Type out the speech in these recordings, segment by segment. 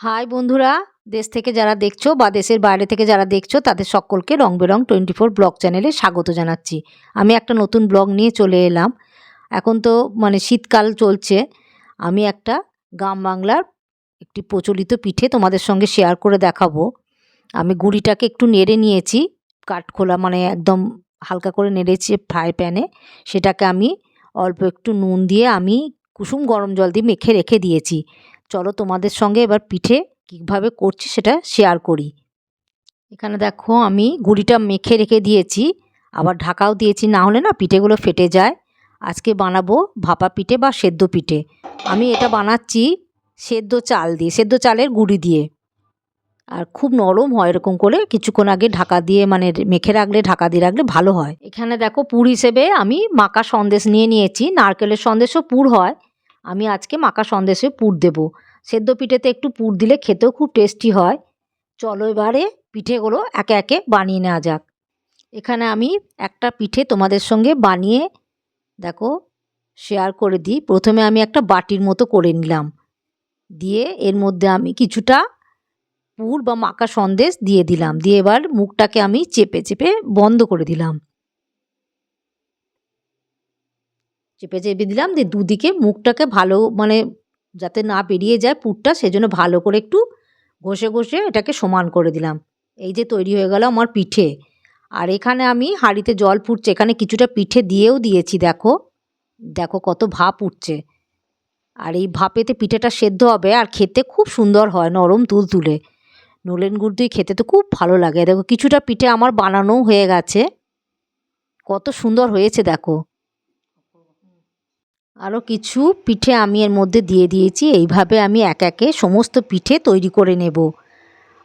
High বন্ধুরা, দেশ থেকে যারা দেখছ বা দেশের বাইরে থেকে যারা দেখছ, তাদের সকলকে Rang Berang twenty four blog চ্যানেলে স্বাগত জানাচ্ছি। আমি একটা নতুন ব্লগ নিয়ে চলে এলাম। এখন তো মানে শীতকাল চলছে। আমি একটা গ্রাম বাংলার একটি প্রচলিত পিঠে তোমাদের সঙ্গে শেয়ার করে দেখাবো। আমি গুড়িটাকে একটু নেড়ে নিয়েছি, কাঠখোলা মানে একদম হালকা করে নেড়েছি ফ্রাই প্যানে সেটাকে আমি অল্প একটু নুন দিয়ে আমি কুসুম গরম জল দিয়ে মেখে রেখে দিয়েছি। চলো তোমাদের সঙ্গে এবার পিঠে কীভাবে করছি সেটা শেয়ার করি। এখানে দেখো আমি গুড়িটা মেখে রেখে দিয়েছি, আবার ঢাকাও দিয়েছি, না হলে না পিঠেগুলো ফেটে যায়। আজকে বানাবো ভাপা পিঠে বা সেদ্ধ পিঠে। আমি এটা বানাচ্ছি সেদ্ধ চাল দিয়ে, সেদ্ধ চালের গুঁড়ি দিয়ে। আর খুব নরম হয় এরকম করে, কিছুক্ষণ আগে ঢাকা দিয়ে মানে মেখে রাখলে, ঢাকা দিয়ে রাখলে ভালো হয়। এখানে দেখো পুর হিসেবে আমি মাকা সন্দেশ নিয়ে নিয়েছি, নারকেলের সন্দেশও পুর হয়। আমি আজকে মাকা সন্দেশে পুর দেবো। সেদ্ধ পিঠেতে একটু পুর দিলে খেতেও খুব টেস্টি হয়। চলো এবারে পিঠেগুলো একে একে বানিয়ে নেওয়া যাক। এখানে আমি একটা পিঠে তোমাদের সঙ্গে বানিয়ে, দেখো শেয়ার করে দিই। প্রথমে আমি একটা বাটির মতো করে নিলাম। দিয়ে এর মধ্যে আমি কিছুটা পুর বা মাকা সন্দেশ দিয়ে দিলাম। দিয়ে এবার মুখটাকে আমি চেপে চেপে বন্ধ করে দিলাম। চেপে চেপে দিলাম। দিয়ে দুদিকে মুখটাকে ভালো মানে যাতে না বেরিয়ে যায় পুরটা, সেজন্য ভালো করে একটু ঘষে ঘষে এটাকে সমান করে দিলাম। এই যে তৈরি হয়ে গেল আমার পিঠে। আর এখানে আমি হাঁড়িতে জল ফুটছে এখানে কিছুটা পিঠে দিয়েও দিয়েছি, দেখো। দেখো কত ভাপ উঠছে। আর এই ভাপেতে পিঠেটা সেদ্ধ হবে, আর খেতে খুব সুন্দর হয়, নরম তুলতুলে নলেন গুড় দিয়ে খেতে তো খুব ভালো লাগে। দেখো কিছুটা পিঠে আমার বানানোও হয়ে গেছে। কত সুন্দর হয়েছে, দেখো। আরও কিছু পিঠে আমি এর মধ্যে দিয়ে দিয়েছি। এইভাবে আমি এক একে সমস্ত পিঠে তৈরি করে নেব।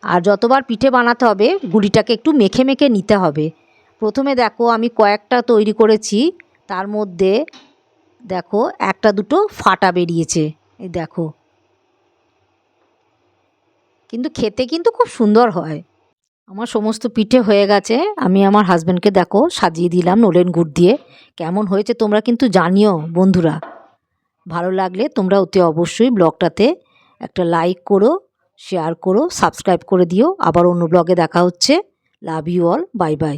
আর যতবার পিঠে বানাতে হবে, গুড়িটাকে একটু মেখে মেখে নিতে হবে। প্রথমে দেখো, আমি কয়েকটা তৈরি করেছি। তার মধ্যে দেখো, একটা দুটো ফাটা বেরিয়েছে। এই দেখো। কিন্তু খেতে কিন্তু খুব সুন্দর হয়। আমার সমস্ত পিঠে হয়ে গেছে। আমি আমার হাজব্যান্ডকে দেখো, সাজিয়ে দিলাম নোলেন গুড় দিয়ে। কেমন হয়েছে তোমরা কিন্তু জানিও বন্ধুরা। ভালো লাগলে তোমরা অতি অবশ্যই ব্লগটাতে একটা লাইক করো শেয়ার করো সাবস্ক্রাইব করে দিও। আবার অন্য ব্লগে দেখা হচ্ছে। Love you all bye bye